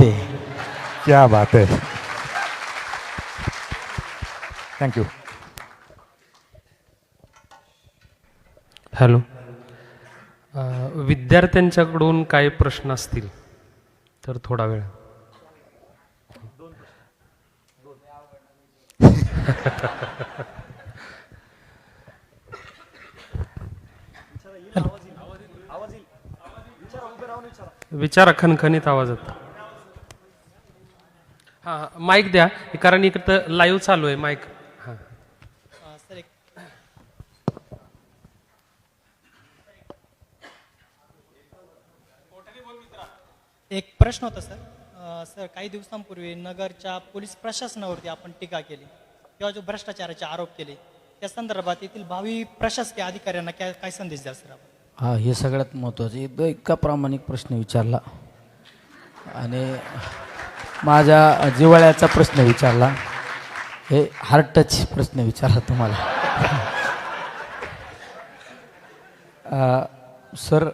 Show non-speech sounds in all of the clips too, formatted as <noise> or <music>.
बात. है क्या बात आहे थँक्यू हॅलो विद्यार्थ्यांच्याकडून काही प्रश्न असतील तर थोडा वेळ. विचारा खणखणीत आवाजात. हा हा, माईक द्या कारण इकडं लाईव्ह चालू आहे माईक हा. सर एक एक प्रश्न होता सर. सर काही दिवसांपूर्वी नगरच्या पोलीस प्रशासनावरती आपण टीका केली किंवा जो भ्रष्टाचाराचे आरोप केले त्या संदर्भात येथील भावी प्रशासकीय अधिकाऱ्यांना काय काय संदेश द्याल सर? आपण हा हे सगळ्यात महत्त्वाचं इतका प्रामाणिक प्रश्न विचारला. आणि माझ्या जिवाळ्याचा प्रश्न विचारला. हे हार्ट टच प्रश्न विचारला तुम्हाला. सर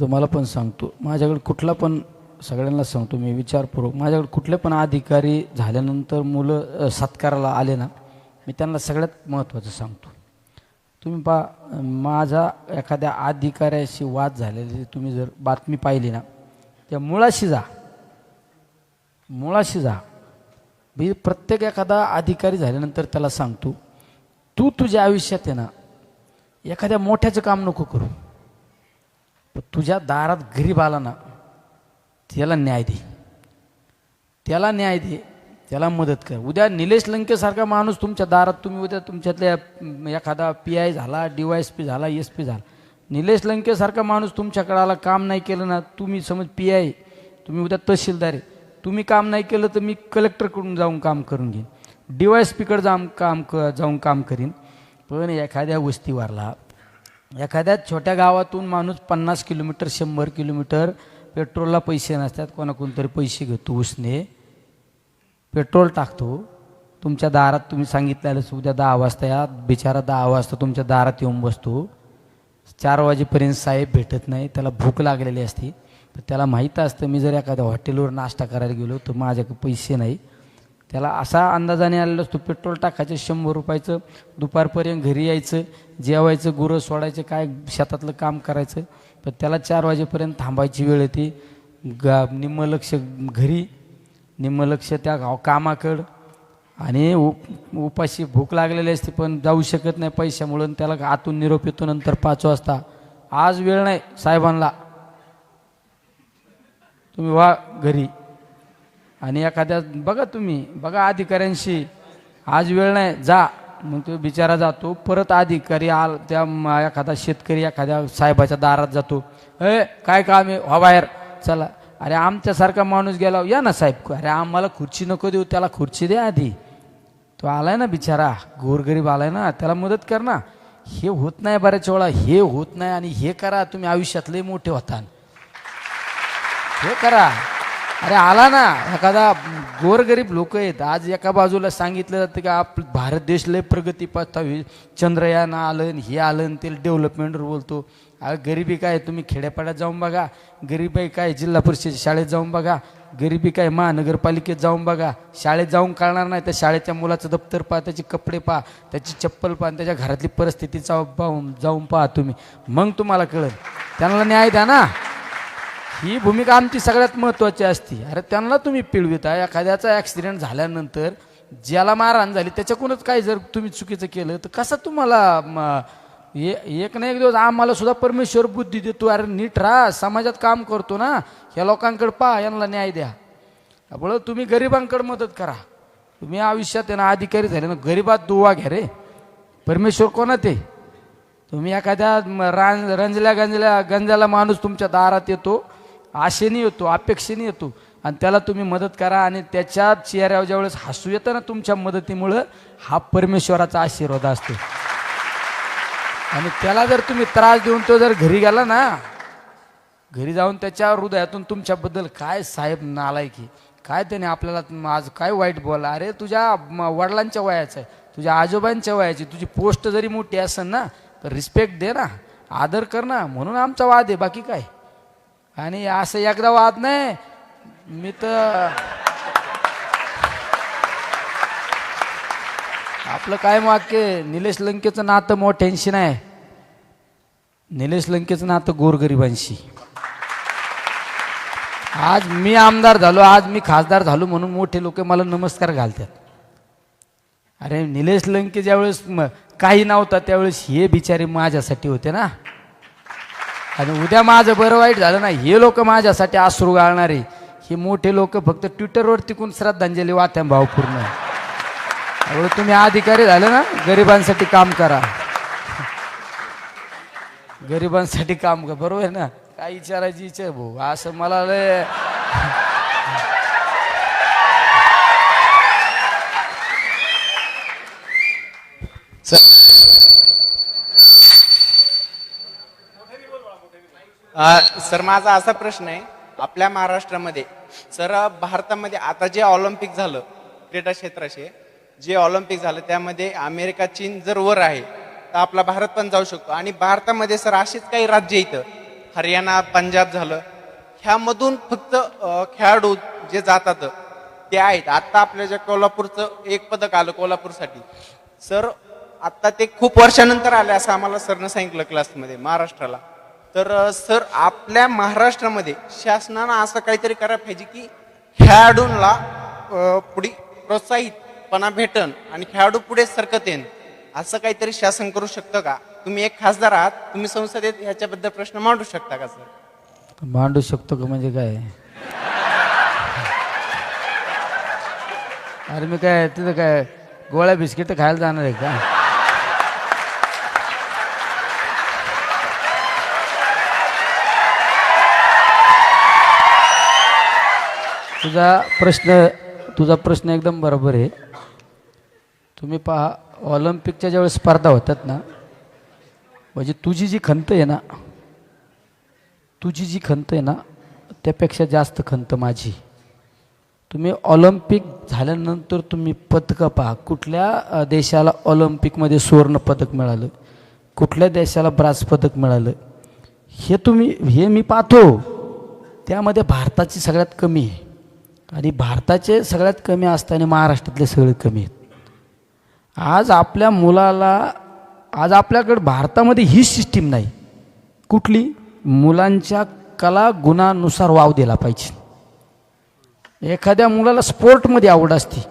तुम्हाला पण सांगतो. माझ्याकडे कुठला पण सगळ्यांना सांगतो मी विचारपूर्वक. माझ्याकडे कुठले पण अधिकारी झाल्यानंतर मुलं सत्काराला आले ना मी त्यांना सगळ्यात महत्त्वाचं सांगतो. तुम्ही पा माझा एखाद्या अधिकाऱ्याशी वाद झालेली तुम्ही जर बातमी पाहिली ना त्या मुळाशी जा. मुळाशी जा. मी प्रत्येक एखादा अधिकारी झाल्यानंतर त्याला सांगतो तू तुझ्या आयुष्यात आहे ना एखाद्या मोठ्याचं काम नको करू. पण तुझ्या दारात गरीब आला ना त्याला न्याय दे. त्याला न्याय दे त्याला मदत कर. उद्या निलेश लंकेसारखा माणूस तुमच्या दारात तुम्ही उद्या तुमच्यातल्या एखादा पी आय झाला डी वाय एस पी झाला एस पी झाला. निलेश लंकेसारखा माणूस तुमच्याकडे आला काम नाही केलं ना तुम्ही समज पी आय तुम्ही उद्या तहसीलदार आहे. तुम्ही काम नाही केलं तर मी कलेक्टरकडून जाऊन काम करून घेईन. डी वाय स्पीकर जाऊन काम क जाऊन काम करीन. पण एखाद्या वस्तीवरला एखाद्या छोट्या गावातून माणूस पन्नास किलोमीटर शंभर किलोमीटर पेट्रोलला पैसे नसतात कोणाकोण तरी पैसे घेतो उसने. पेट्रोल टाकतो. तुमच्या दारात तुम्ही सांगितलेलं उद्या दहा वाजता या बिचारा दहा वाजता तुमच्या दारात येऊन बसतो. चार वाजेपर्यंत साहेब भेटत नाही त्याला भूक लागलेली असते. त्याला माहीत असतं मी जर एखाद्या हॉटेलवर नाश्ता करायला गेलो तर माझ्याकडे पैसे नाही. त्याला असा अंदाजाने आलेला असतो पेट्रोल टाकायचं शंभर रुपयाचं दुपारपर्यंत घरी यायचं जेवायचं गुरं सोडायचं काय शेतातलं काम करायचं पण त्याला चार वाजेपर्यंत थांबायची वेळ येते. गा निम्म लक्ष घरी निम्म लक्ष त्या गाव कामाकडं. आणि उप उपाशी भूक लागलेली असते पण जाऊ शकत नाही पैशामुळं त्याला आतून निरोप येतो नंतर पाच वाजता. आज वेळ नाही साहेबांना तुम्ही वा घरी. आणि एखाद्या बघा तुम्ही बघा अधिकाऱ्यांशी आज वेळ नाही जा. मग तो बिचारा जातो परत अधिकारी आल त्या एखादा शेतकरी एखाद्या साहेबाच्या दारात जातो. ए काय काम आहे? व्हा बाहेर. चला. अरे आमच्यासारखा माणूस गेला या ना साहेब. अरे आम्हाला खुर्ची नको देऊ त्याला खुर्ची द्या आधी. तो आलाय ना बिचारा गोरगरीब आलाय ना त्याला मदत कर ना. हे होत नाही बऱ्याच वेळा हे होत नाही आणि हे करा तुम्ही आयुष्यातले मोठे होता हे करा. अरे आला ना. एखादा गोरगरीब लोक आहेत. आज एका बाजूला सांगितलं जातं की आप भारत देश लय प्रगती पथावी चंद्रयान आलं आणि हे आलं आणि ते डेव्हलपमेंटवर बोलतो. अरे गरिबी काय तुम्ही खेड्यापाड्यात जाऊन बघा. गरिबी काय? जिल्हा परिषद शाळेत जाऊन बघा. गरिबी काय? महानगरपालिकेत जाऊन बघा. शाळेत जाऊन कळणार नाही. त्या शाळेच्या मुलाचं दप्तर पहा त्याचे कपडे पहा त्याची चप्पल पहा आणि त्याच्या घरातली परिस्थिती जाऊन पाहून जाऊन पहा तुम्ही. मग तुम्हाला कळेल. त्यांना न्याय द्या ना. ही भूमिका आमची सगळ्यात महत्त्वाची असते. अरे त्यांना तुम्ही पिळविता एखाद्याचा ॲक्सिडेंट झाल्यानंतर ज्याला मारहाण झाली त्याच्याकडूनच काय जर तुम्ही चुकीचं केलं तर कसं तुम्हाला म, एक ना एक दिवस आम्हाला सुद्धा परमेश्वर बुद्धी देतो. अरे नीट राहा समाजात काम करतो ना. ह्या लोकांकडे पहा यांना न्याय द्या. त्यामुळं तुम्ही गरिबांकडे मदत करा. तुम्ही आयुष्यात त्यांना अधिकारी झाले ना गरिबात दुवा घ्या रे. परमेश्वर कोणात आहे? तुम्ही एखाद्या म- रान रंजल्या गंजल्या गंजाला माणूस तुमच्या दारात येतो आशेने येतो अपेक्षेने येतो. आणि त्याला तुम्ही मदत करा आणि त्याच्या चेहऱ्यावर ज्यावेळेस हसू येतं ना तुमच्या मदतीमुळं हा परमेश्वराचा आशीर्वाद असतो. आणि त्याला जर तुम्ही त्रास देऊन तो जर घरी गेला ना घरी जाऊन त्याच्या हृदयातून तुमच्याबद्दल काय साहेब नालायकी काय त्याने आपल्याला आज काय वाईट बोला अरे तुझ्या वडिलांच्या वयाचं आहे तुझ्या आजोबांच्या वयाची तुझी पोस्ट जरी मोठी असेल ना तर रिस्पेक्ट दे ना आदर कर ना म्हणून आमचा वाद आहे बाकी काय? आणि असं एकदा वाद नाही. मी तर आपलं काय वाक्य निलेश लंकेचं नातं मोठ्यांशी नाही. निलेश लंकेचं नातं गोरगरिबांशी. आज मी आमदार झालो आज मी खासदार झालो म्हणून मोठे लोक मला नमस्कार घालतात. अरे निलेश लंके ज्यावेळेस काही नव्हता त्यावेळेस हे बिचारे माझ्यासाठी होते ना. आणि उद्या माझं बरं वाईट झालं ना हे लोक माझ्यासाठी अश्रू गाळणारे. हे मोठे लोक फक्त ट्विटरवर तिकून श्रद्धांजली वात्याम भाव पूर्ण त्यामुळे तुम्ही अधिकारी झाले ना गरिबांसाठी काम करा. गरिबांसाठी काम करा. बरोबर आहे ना? काय विचारायची इच्छा भाऊ? असं मला लय सर माझा असा प्रश्न आहे. आपल्या महाराष्ट्रामध्ये सर भारतामध्ये आता जे ऑलिम्पिक झालं क्रीडा क्षेत्राचे जे ऑलिम्पिक झालं त्यामध्ये अमेरिका चीन जर वर आहे तर आपला भारत पण जाऊ शकतो. आणि भारतामध्ये सर अशीच काही राज्य इथं हरियाणा पंजाब झालं ह्यामधून फक्त खेळाडू जे जातात ते आहेत. आत्ता आपल्या ज्या कोल्हापूरचं एक पदक आलं कोल्हापूरसाठी सर आत्ता ते खूप वर्षानंतर आले असं आम्हाला सरनं सांगितलं क्लासमध्ये महाराष्ट्राला. तर सर आपल्या महाराष्ट्रामध्ये शासनानं असं काहीतरी करायला पाहिजे की खेळाडूंना पुढे प्रोत्साहितपणा भेटन आणि खेळाडू पुढे सरकत येईन असं काहीतरी शासन करू शकतं का? तुम्ही एक खासदार आहात तुम्ही संसदेत ह्याच्याबद्दल प्रश्न मांडू शकता का सर? मांडू शकतो का म्हणजे काय? अरे मी काय तिथं काय गोळ्या बिस्किट खायला जाणार आहे का? तुझा प्रश्न तुझा प्रश्न एकदम बरोबर आहे. तुम्ही पहा ऑलिम्पिकच्या ज्यावेळेस स्पर्धा होतात ना म्हणजे तुझी जी खंत आहे ना तुझी जी खंत आहे ना त्यापेक्षा जास्त खंत माझी. तुम्ही ऑलिम्पिक झाल्यानंतर तुम्ही पदकं पहा. कुठल्या देशाला ऑलिम्पिकमध्ये सुवर्ण पदक मिळालं? कुठल्या देशाला ब्रास पदक मिळालं? हे तुम्ही हे मी पाहतो. त्यामध्ये भारताची सगळ्यात कमी आहे. आणि भारताचे सगळ्यात कमी असताना महाराष्ट्रातले सगळे कमी आहेत. आज आपल्या मुलाला आज आपल्याकडे भारतामध्ये ही सिस्टीम नाही. कुठली? मुलांच्या कला गुणानुसार वाव दिला पाहिजे. एखाद्या मुलाला स्पोर्टमध्ये आवड असते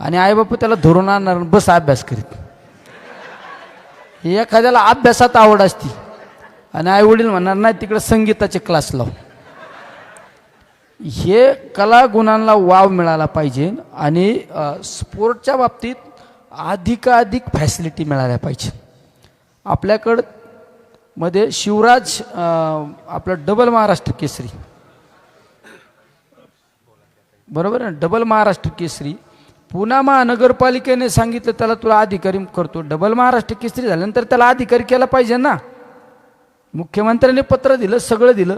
आणि आईबापू त्याला धरून आणणार बस अभ्यास करीत. एखाद्याला अभ्यासात आवड असते आणि आई वडील म्हणणार नाही तिकडे संगीताचे क्लास लाव. हे कला गुणांना वाव मिळाला पाहिजे आणि स्पोर्टच्या बाबतीत अधिकाधिक फॅसिलिटी मिळाल्या पाहिजे. आपल्याकडं मध्ये शिवराज आपलं डबल महाराष्ट्र केसरी. बरोबर आहे ना? डबल महाराष्ट्र केसरी. पुन्हा महानगरपालिकेने सांगितलं त्याला तुला अधिकारी करतो. डबल महाराष्ट्र केसरी झाल्यानंतर त्याला अधिकारी केला पाहिजे ना? मुख्यमंत्र्यांनी पत्र दिलं सगळं दिलं.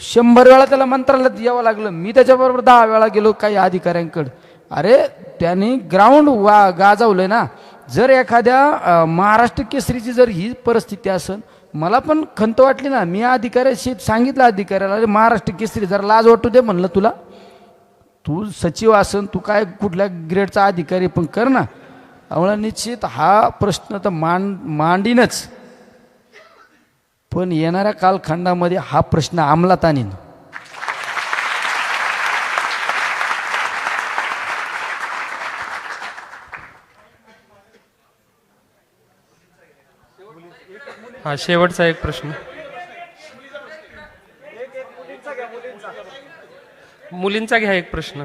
शंभर वेळा त्याला मंत्रालयात यावं लागलं. मी त्याच्याबरोबर दहा वेळा गेलो काही अधिकाऱ्यांकडे. अरे त्यांनी ग्राउंड वा गाजवलंय ना. जर एखाद्या महाराष्ट्र केसरीची जर ही परिस्थिती असेल मला पण खंत वाटली ना. मी अधिकाऱ्याशी सांगितलं अधिकाऱ्याला अरे महाराष्ट्र केसरी जरा लाज वाटू दे म्हणलं तुला. तू सचिव असन तू काय कुठल्या ग्रेडचा अधिकारी पण कर ना. त्यामुळे निश्चित हा प्रश्न तर मांड मांडीनच. पण येणाऱ्या कालखंडामध्ये हा प्रश्न अंमलात आणीन. हा शेवटचा एक प्रश्न. मुलींचा घ्या एक प्रश्न.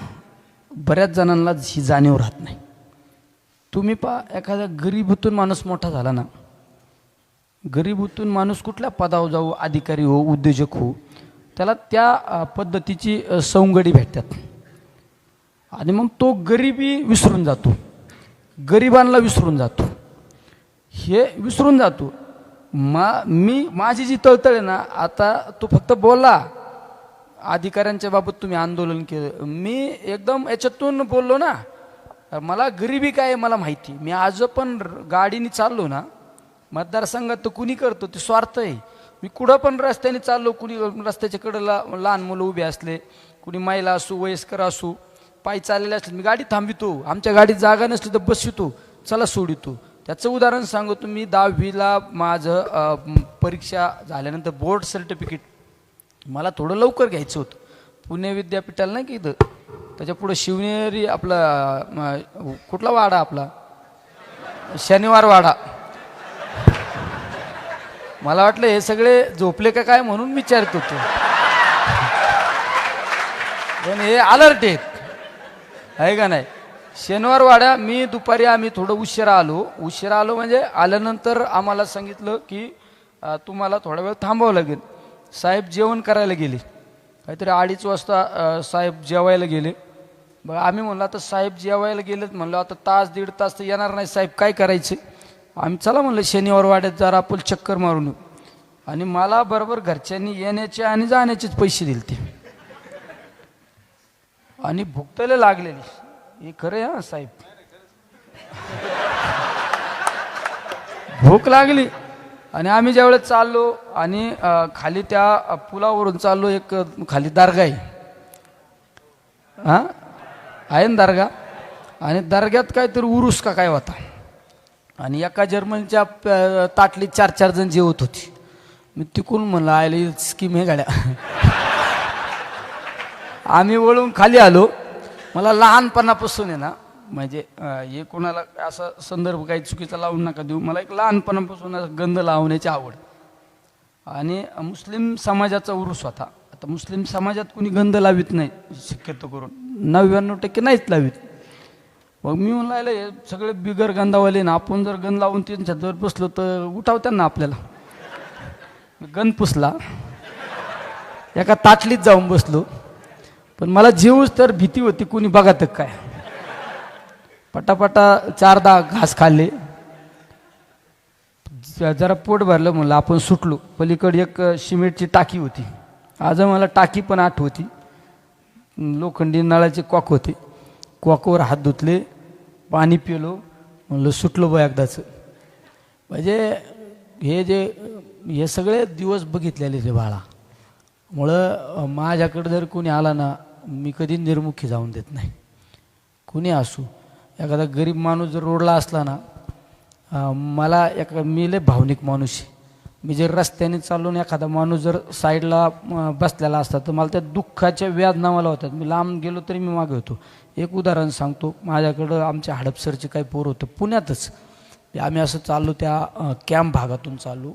बऱ्याच जणांना ही जाणीव राहत नाही. तुम्ही पा एखादा गरीबीतून माणूस मोठा झाला ना गरीबीतून माणूस कुठल्या पदावर जाऊ अधिकारी हो उद्योजक हो त्याला त्या पद्धतीची सवंगडी भेटतात. आणि मग तो गरिबी विसरून जातो. गरिबांना विसरून जातो. हे विसरून जातो. मा मी माझी जी तळतळ आहे ना आता तो फक्त बोला अधिकाऱ्यांच्या बाबत तुम्ही आंदोलन केलं. मी एकदम याच्यातून बोललो ना मला गरिबी काय आहे मला माहिती. मी आज पण र- गाडीने चाललो ना मतदारसंघात तर कुणी करतो ते स्वार्थ आहे. मी कुठं पण रस्त्याने चाललो कुणी रस्त्याच्या कडेला लहान मुलं उभे असले कुणी महिला असू वयस्कर असू पायी चाललेले असले मी गाडी थांबितो. आमच्या गाडीत जागा नसली तर बसवितो. चला सोडितो. त्याचं उदाहरण सांगतो मी दहावीला माझं परीक्षा झाल्यानंतर बोर्ड सर्टिफिकेट मला थोडं लवकर घ्यायचं होतं. पुणे विद्यापीठाला नाही की इथं? त्याच्या पुढं शिवनेरी आपला कुठला वाडा आपला? शनिवार वाडा. मला वाटलं हे सगळे झोपले का काय म्हणून विचारत होतो. पण हे अलर्ट आहेत. आहे का नाही? शनिवार वाड्या मी दुपारी आम्ही थोडं उशिरा आलो. उशिरा आलो म्हणजे आल्यानंतर आम्हाला सांगितलं की तुम्हाला थोडा वेळ थांबावं लागेल. साहेब जेवण करायला गेले. काहीतरी अडीच वाजता साहेब जेवायला गेले. बघ आम्ही म्हणलं आता साहेब जेवायला गेलेत म्हणलं आता तास दीड तास तर येणार नाही साहेब काय करायचे? आम्ही चला म्हणलं शनिवार वाड्यात जरा आपण चक्कर मारून येऊ. आणि मला बरोबर घरच्यांनी येण्याचे आणि जाण्याचेच पैसे दिले ते आणि भुकतायला लागलेली. हे खरं आहे हा साहेब. भूक लागली. आणि आम्ही ज्यावेळेस चाललो आणि खाली त्या पुलावरून चाललो एक खाली दर्गा आहे. हां? आहे ना दर्गा? आणि दर्ग्यात काहीतरी उरुस का काय होता. आणि एका जर्मनीच्या ताटली ताटलीत चार चार जण जेवत होती. मी तिकून म्हणलं आयला स्कीम हे गाड्या. आम्ही वळून खाली आलो. मला लहानपणापासून आहे ना म्हणजे हे कोणाला असा संदर्भ काही चुकीचा लावून नका देऊ. मला एक लहानपणापासून गंध लावण्याची आवड. आणि मुस्लिम समाजाचा उरूस होता. आता मुस्लिम समाजात कुणी गंध लावित नाही शक्यतो करून. नव्याण्णव टक्के नाहीच लावित. मग मी म्हणलं हे सगळे बिगर गंधावाले ना आपण जर गंध लावून त्यांच्या जर बसलो तर उठावत्या ना आपल्याला. गंध पुसला. एका ताटलीत जाऊन बसलो. पण मला जीवच तर भीती होती कोणी तर काय. पटापटा चार दहा घास खाल्ले. ज- जरा पोट भरलं म्हणलं आपण सुटलो. पलीकडे एक सिमेंटची टाकी होती. आज मला टाकी पण आठवती लोखंडी नळाचे कॉक होते. कॉकवर हात धुतले पाणी पिलो म्हणलं सुटलो बा एकदाचं. म्हणजे हे जे हे सगळे दिवस बघितलेले ते बाळा. मुळं माझ्याकडे जर कोणी आला ना मी कधी निर्मुखी जाऊन देत नाही. कुणी असू. एखादा गरीब माणूस जर रोडला असला ना मला एक मी लय भावनिक माणूस आहे. मी जर रस्त्याने चालून एखादा माणूस जर साईडला बसलेला असता तर मला त्या दुःखाच्या वेदना मला होतात. मी लांब गेलो तरी मी मागे होतो. एक उदाहरण सांगतो. माझ्याकडं आमच्या हडपसरचे काही पोर होतं. पुण्यातच. आम्ही असं चाललो त्या कॅम्प भागातून चाललो.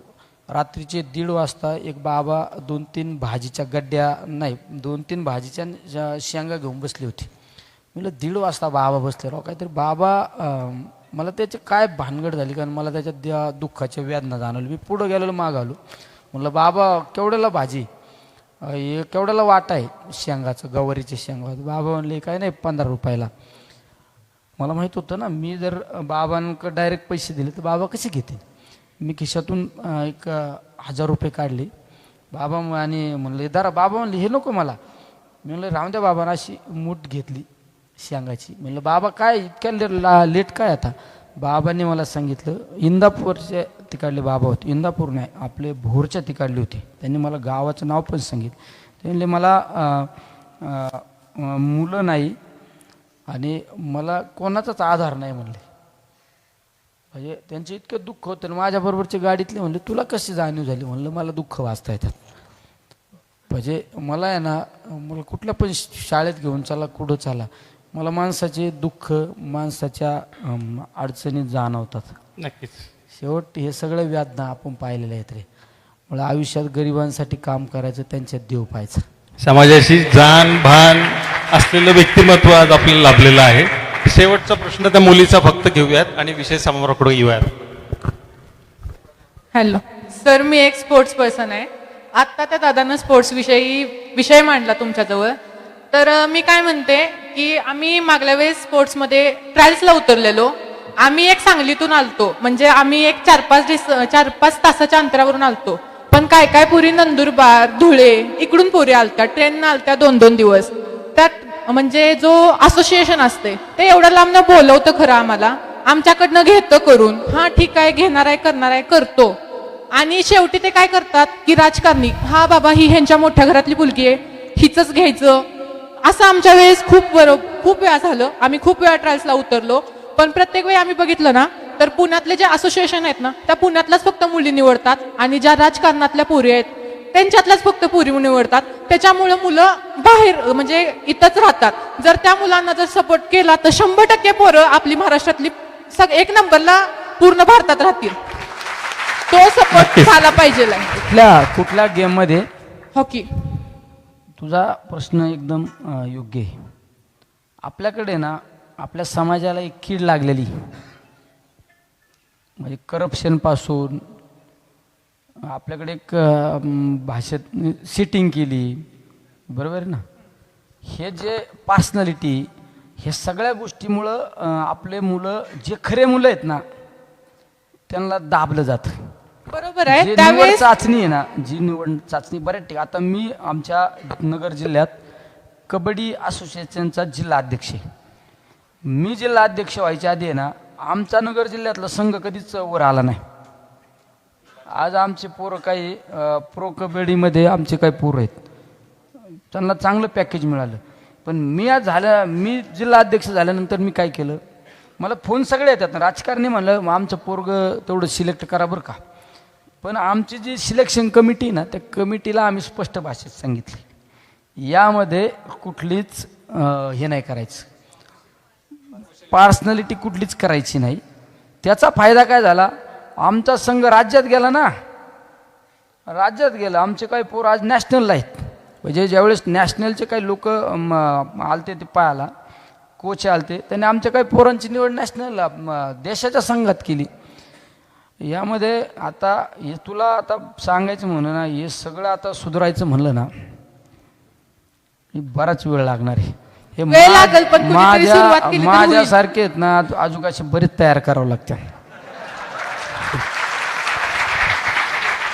रात्रीचे दीड वाजता एक बाबा दोन तीन भाजीच्या गड्ड्या नाही दोन तीन भाजीच्या श- शेंगा घेऊन बसली होती. म्हटलं दीड वाजता बाबा बसले. राव काहीतरी बाबा मला त्याची काय भानगड झाली कारण मला त्याच्या त्या दुःखाच्या वेदना जाणवली मी पुढं गेलेलो माग आलो. म्हणलं बाबा केवढ्याला भाजी? हे केवढ्याला वाटा आहे? शेंगाचं गवारीचे शेंगा. बाबा म्हणले काय नाही पंधरा रुपयाला. मला माहीत होतं ना मी जर बाबांकडे डायरेक्ट पैसे दिले तर बाबा कसे घेतील? मी खिशातून एक हजार रुपये काढले. बाबा आणि म्हणले दारा बाबा म्हणले हे नको मला. मी म्हणलं राहून द्या बाबांना अशी मूठ घेतली. शेंगाची. म्हणलं बाबा काय इतक्या लेट ला लेट काय आता? बाबांनी मला सांगितलं इंदापूरचे तिकडले बाबा होते. इंदापूर नाही आपले भोरच्या तिकडले होते. त्यांनी मला गावाचं नाव पण सांगितलं. त्यांनी मला मुलं नाही आणि मला कोणाचाच आधार नाही म्हणले. म्हणजे त्यांचे इतकं दुःख होतं आणि माझ्याबरोबरच्या गाडीतले म्हणले तुला कशी जाणीव झाली? म्हणलं मला दुःख वाचता येतात. म्हणजे मला आहे ना मला कुठल्या पण शाळेत घेऊन चला कुठं चला मला माणसाचे दुःख माणसाच्या अम, अडचणी जाणवतात. नक्कीच. शेवट हे सगळे व्याधना आपण पाहिलेले आहेत रे. मला आयुष्यात गरिबांसाठी काम करायचं त्यांच्यात देव पाहायचं. समाजाशी जाण भान असलेलं व्यक्तिमत्व आज आपल्याला लाभलेलं आहे. शेवटचा प्रश्न त्या मुलीचा फक्त घेऊयात आणि विषय समोराकडे येऊयात. हॅलो. सर मी एक स्पोर्ट्स पर्सन आहे. आत्ता त्या दादानं स्पोर्ट्स विषयी विषय मांडला तुमच्याजवळ. तर मी काय म्हणते की आम्ही मागल्या वेळेस स्पोर्ट्समध्ये ट्रायल्सला उतरलेलो. आम्ही एक सांगलीतून आलतो. म्हणजे आम्ही एक चार पाच दिस चार पाच तासाच्या अंतरावरून आलतो. पण काय काय पुरी नंदुरबार धुळे इकडून पुरी आलत्या ट्रेननं आलत्या दोन दोन दिवस. त्यात म्हणजे जो असोसिएशन असते ते एवढं लांबनं बोलवतं खरं आम्हाला. आमच्याकडनं घेतं करून. हा ठीक आहे घेणार आहे करणार आहे करतो. आणि शेवटी ते काय करतात की राजकारणी हा बाबा ही ह्यांच्या मोठ्या घरातली मुलगी आहे. हिचंच घ्यायचं. असं आमच्या वेळेस खूप बरो खूप वेळा झालं. आम्ही खूप वेळा ट्रायल्सला उतरलो. पण प्रत्येक वेळी आम्ही बघितलं ना तर पुण्यातले जे असोसिएशन आहेत ना त्या पुण्यातल्याच फक्त मुली निवडतात आणि ज्या राजकारणातल्या पोरी आहेत त्यांच्यातल्याच फक्त पुरी निवडतात. त्याच्यामुळे मुलं बाहेर म्हणजे इथंच राहतात. जर त्या मुलांना जर सपोर्ट केला तर शंभर टक्के पोरं आपली महाराष्ट्रातली सग एक नंबरला पूर्ण भारतात राहतील. तो सपोर्ट झाला पाहिजे. कुठल्या कुठल्या गेममध्ये हॉकी तुझा प्रश्न एकदम योग्य आहे. आपल्याकडे ना आपल्या समाजाला एक कीड लागलेली. म्हणजे करप्शनपासून आपल्याकडे एक भाषेत सिटिंग केली. बरोबर आहे ना? हे जे पर्सनॅलिटी हे सगळ्या गोष्टीमुळं आपले मुलं जे खरे मुलं आहेत ना त्यांना दाबलं जातं. बरोबर आहे. जे निवड त्यावेळेस चाचणी आहे ना जी निवड चाचणी बऱ्याच ठिकाणी आता मी आमच्या नगर जिल्ह्यात कबड्डी असोसिएशनचा जिल्हा अध्यक्ष आहे. मी जिल्हा अध्यक्ष व्हायच्या आधी आहे ना आमचा नगर जिल्ह्यातला संघ कधीच वर आला नाही. आज आमचे पोरं काही अं, प्रो कबड्डीमध्ये आमचे काही पोरं आहेत. त्यांना चांगलं पॅकेज मिळालं. पण मी आज झालं मी जिल्हा अध्यक्ष झाल्यानंतर मी काय केलं? मला फोन सगळे येतात ना. राजकारणी म्हणलं मग आमचं पोरग तेवढं सिलेक्ट करा बरं का? पण आमची जी सिलेक्शन कमिटी ना त्या कमिटीला आम्ही स्पष्ट भाषेत सांगितले. यामध्ये कुठलीच हे नाही करायचं. पर्सनॅलिटी कुठलीच करायची नाही. त्याचा फायदा काय झाला? आमचा संघ राज्यात गेला ना. राज्यात गेला. आमचे काही पोर आज नॅशनलला आहेत. म्हणजे ज्यावेळेस नॅशनलचे काही लोक आलते ते पाहायला कोच आलते त्यांनी आमच्या काही पोरांची निवड नॅशनलला देशाच्या संघात केली. यामध्ये आता हे तुला आता सांगायचं म्हणलं ना हे सगळं आता सुधारायचं म्हणलं ना हे बराच वेळ लागणार आहे हे वेळ मा- लागेल, पण कुणीतरी सुरुवात केली तर होईल. माझ्यासारखे आहेत ना आजूकाशी बरेच तयार करावं लागतं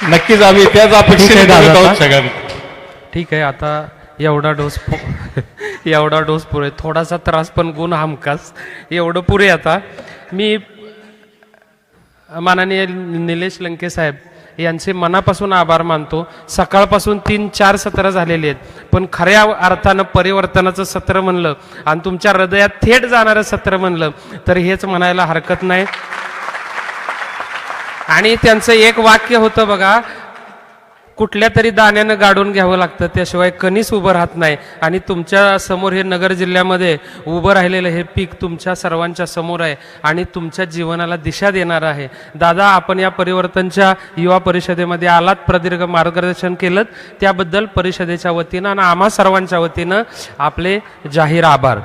नक्कीच आम्ही त्याच अपेक्षेने दादा, आहोत. सगळ्यांनी ठीक आहे आता एवढा डोस पु- <laughs> एवढा डोस पुरे थोडासा त्रास पण गुण हमखास एवढं पुरे आता मी माननीय निलेश लंके साहेब यांचे मनापासून आभार मानतो. सकाळपासून तीन चार सत्र झालेली आहेत. पण खऱ्या अर्थानं परिवर्तनाचं सत्र म्हणलं आणि तुमच्या हृदयात थेट जाणारं सत्र म्हणलं तर हेच म्हणायला हरकत नाही. आणि त्यांचं एक वाक्य होतं बघा कुठल्या तरी दाण्यानं गाडून घ्यावं लागतं त्याशिवाय कणीस उभं राहत नाही. आणि तुमच्यासमोर हे नगर जिल्ह्यामध्ये उभं राहिलेलं हे पीक तुमच्या सर्वांच्या समोर आहे आणि तुमच्या जीवनाला दिशा देणार आहे. दादा आपण या परिवर्तनच्या युवा परिषदेमध्ये आलात प्रदीर्घ मार्गदर्शन केलं त्याबद्दल परिषदेच्या वतीनं आणि आम्हा सर्वांच्या वतीनं आपले जाहीर आभार.